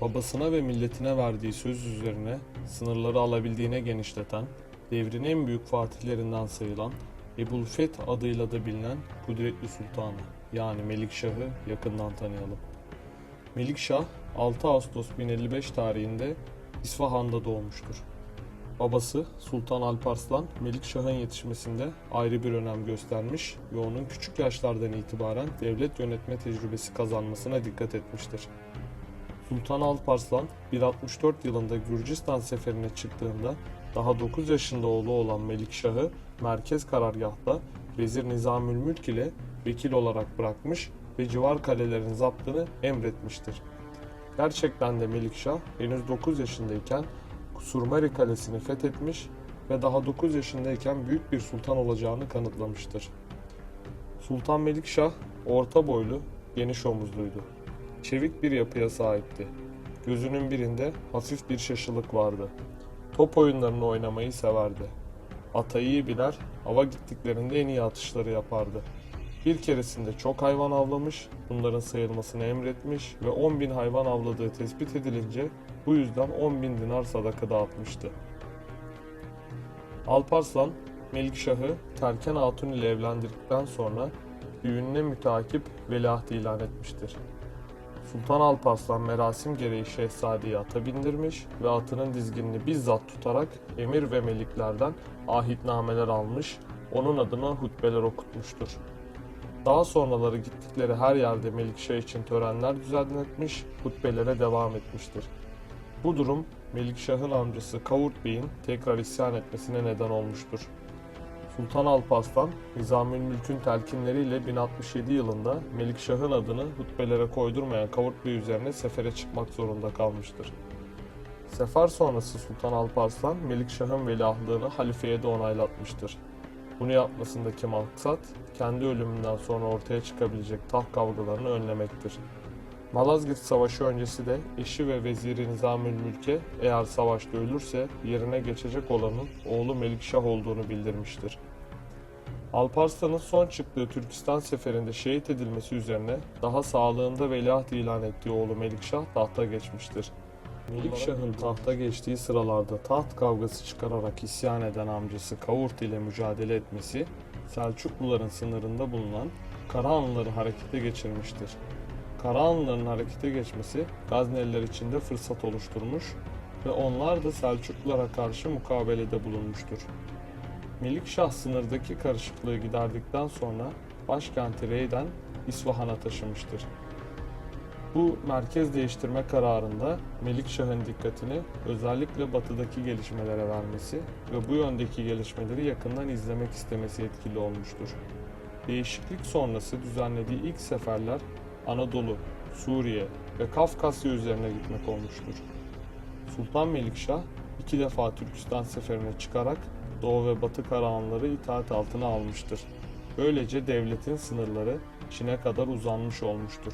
babasına ve milletine verdiği söz üzerine sınırları alabildiğine genişleten, devrin en büyük fatihlerinden sayılan Ebu'l-Feth adıyla da bilinen Kudretli Sultanı yani Melikşah'ı yakından tanıyalım. Melikşah 6 Ağustos 1055 tarihinde İsfahan'da doğmuştur. Babası Sultan Alparslan, Melikşah'ın yetişmesinde ayrı bir önem göstermiş ve onun küçük yaşlardan itibaren devlet yönetme tecrübesi kazanmasına dikkat etmiştir. Sultan Alparslan 1064 yılında Gürcistan seferine çıktığında daha 9 yaşında oğlu olan Melikşah'ı merkez karargahta Vezir Nizamülmülk ile vekil olarak bırakmış ve civar kalelerin zaptını emretmiştir. Gerçekten de Melikşah henüz 9 yaşındayken Surmari Kalesi'ni fethetmiş ve daha 9 yaşındayken büyük bir sultan olacağını kanıtlamıştır. Sultan Melikşah orta boylu, geniş omuzluydu. Çevik bir yapıya sahipti. Gözünün birinde hafif bir şaşılık vardı. Top oyunlarını oynamayı severdi. Ata iyi biler, hava gittiklerinde en iyi atışları yapardı. Bir keresinde çok hayvan avlamış, bunların sayılmasını emretmiş ve 10 bin hayvan avladığı tespit edilince bu yüzden 10 bin dinar sadaka dağıtmıştı. Alparslan, Melikşah'ı Terken Hatun ile evlendirdikten sonra düğününe mütakip veliaht ilan etmiştir. Sultan Alparslan merasim gereği şehzadeyi ata bindirmiş ve atının dizginini bizzat tutarak emir ve meliklerden ahitnameler almış, onun adına hutbeler okutmuştur. Daha sonraları gittikleri her yerde Melikşah için törenler düzenletmiş, hutbelere devam etmiştir. Bu durum Melikşah'ın amcası Kavurt Bey'in tekrar isyan etmesine neden olmuştur. Sultan Alparslan, Nizamülmülk'ün telkinleriyle 1067 yılında Melikşah'ın adını hutbelere koydurmayan Kavurt Bey üzerine sefere çıkmak zorunda kalmıştır. Sefer sonrası Sultan Alparslan, Melikşah'ın veliahtlığını halifeye de onaylatmıştır. Bunu yapmasındaki maksat, kendi ölümünden sonra ortaya çıkabilecek taht kavgalarını önlemektir. Malazgirt Savaşı öncesi de eşi ve veziri Nizamülmülk'e eğer savaşta ölürse yerine geçecek olanın oğlu Melikşah olduğunu bildirmiştir. Alparslan'ın son çıktığı Türkistan seferinde şehit edilmesi üzerine daha sağlığında veliaht ilan ettiği oğlu Melikşah tahta geçmiştir. Melikşah'ın tahta geçtiği sıralarda taht kavgası çıkararak isyan eden amcası Kavurt ile mücadele etmesi, Selçukluların sınırında bulunan Karahanlıları harekete geçirmiştir. Karahanlıların harekete geçmesi Gazneliler için de fırsat oluşturmuş ve onlar da Selçuklulara karşı mukabelede bulunmuştur. Melikşah sınırdaki karışıklığı giderdikten sonra başkenti Rey'den İsfahan'a taşımıştır. Bu merkez değiştirme kararında Melikşah'ın dikkatini özellikle batıdaki gelişmelere vermesi ve bu yöndeki gelişmeleri yakından izlemek istemesi etkili olmuştur. Değişiklik sonrası düzenlediği ilk seferler Anadolu, Suriye ve Kafkasya üzerine gitmek olmuştur. Sultan Melikşah iki defa Türkistan seferine çıkarak Doğu ve Batı Karahanları itaat altına almıştır. Böylece devletin sınırları Çin'e kadar uzanmış olmuştur.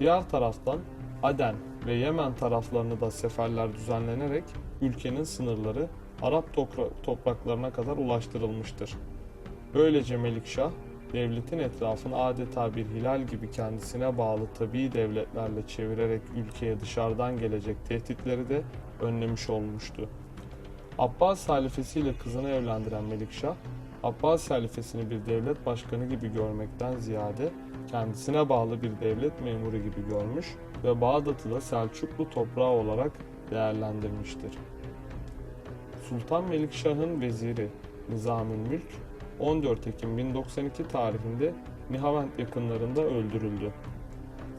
Diğer taraftan Aden ve Yemen taraflarını da seferler düzenlenerek ülkenin sınırları Arap topra- topraklarına kadar ulaştırılmıştır. Böylece Melikşah devletin etrafını adeta bir hilal gibi kendisine bağlı tabii devletlerle çevirerek ülkeye dışarıdan gelecek tehditleri de önlemiş olmuştu. Abbas halifesiyle kızını evlendiren Melikşah, Abbas halifesini bir devlet başkanı gibi görmekten ziyade kendisine bağlı bir devlet memuru gibi görmüş ve Bağdat'ı da Selçuklu toprağı olarak değerlendirmiştir. Sultan Melikşah'ın veziri Nizamülmülk 14 Ekim 1092 tarihinde Nihavend yakınlarında öldürüldü.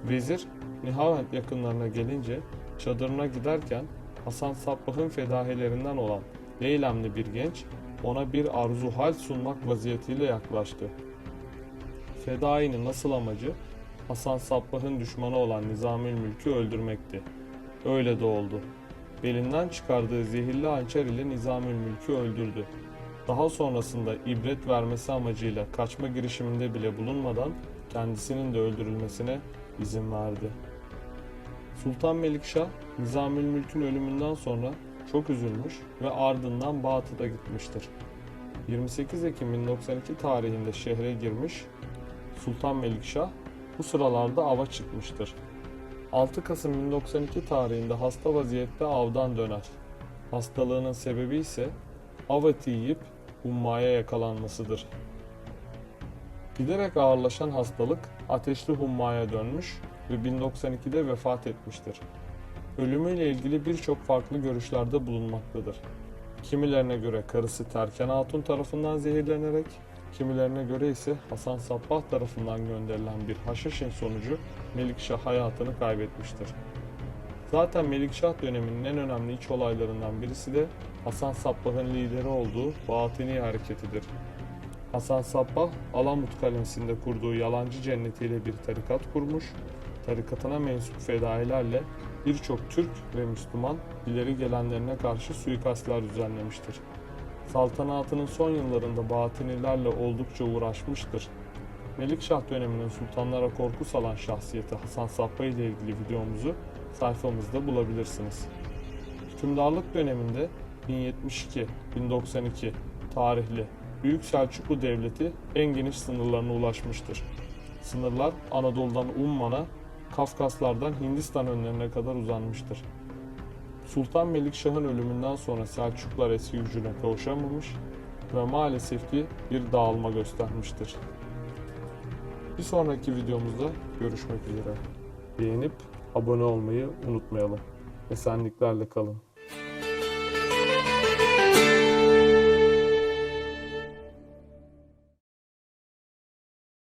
Vezir Nihavend yakınlarına gelince çadırına giderken Hasan Sabbah'ın fedahelerinden olan Leylemli bir genç ona bir arzu hal sunmak vaziyetiyle yaklaştı. Fedainin asıl amacı Hasan Sabbah'ın düşmanı olan Nizamülmülk'ü öldürmekti. Öyle de oldu. Belinden çıkardığı zehirli hançer ile Nizamülmülk'ü öldürdü. Daha sonrasında ibret vermesi amacıyla kaçma girişiminde bile bulunmadan kendisinin de öldürülmesine izin verdi. Sultan Melikşah, Nizamülmülk'ün ölümünden sonra çok üzülmüş ve ardından Bağdat'a gitmiştir. 28 Ekim 1092 tarihinde şehre girmiş, Sultan Melikşah bu sıralarda ava çıkmıştır. 6 Kasım 1092 tarihinde hasta vaziyette avdan döner. Hastalığının sebebi ise av eti yiyip hummaya yakalanmasıdır. Giderek ağırlaşan hastalık ateşli hummaya dönmüş ve 1092'de vefat etmiştir. Ölümüyle ilgili birçok farklı görüşlerde bulunmaktadır. Kimilerine göre karısı Terken Hatun tarafından zehirlenerek, kimilerine göre ise Hasan Sabbah tarafından gönderilen bir haşhaşin sonucu Melikşah hayatını kaybetmiştir. Zaten Melikşah döneminin en önemli iç olaylarından birisi de Hasan Sabbah'ın lideri olduğu Batini hareketidir. Hasan Sabbah, Alamut kalesinde kurduğu yalancı cennetiyle bir tarikat kurmuş, tarikatına mensup fedailerle birçok Türk ve Müslüman ileri gelenlerine karşı suikastlar düzenlemiştir. Saltanatının son yıllarında Batinilerle oldukça uğraşmıştır. Melikşah döneminin sultanlara korku salan şahsiyeti Hasan Sabbah ile ilgili videomuzu sayfamızda bulabilirsiniz. Hükümdarlık döneminde 1072-1092 tarihli Büyük Selçuklu Devleti en geniş sınırlarına ulaşmıştır. Sınırlar Anadolu'dan Umman'a, Kafkaslardan Hindistan önlerine kadar uzanmıştır. Sultan Melikşah'ın ölümünden sonra Selçuklular eski gücüne kavuşamamış ve maalesef ki bir dağılma göstermiştir. Bir sonraki videomuzda görüşmek üzere. Beğenip abone olmayı unutmayalım. Esenliklerle kalın.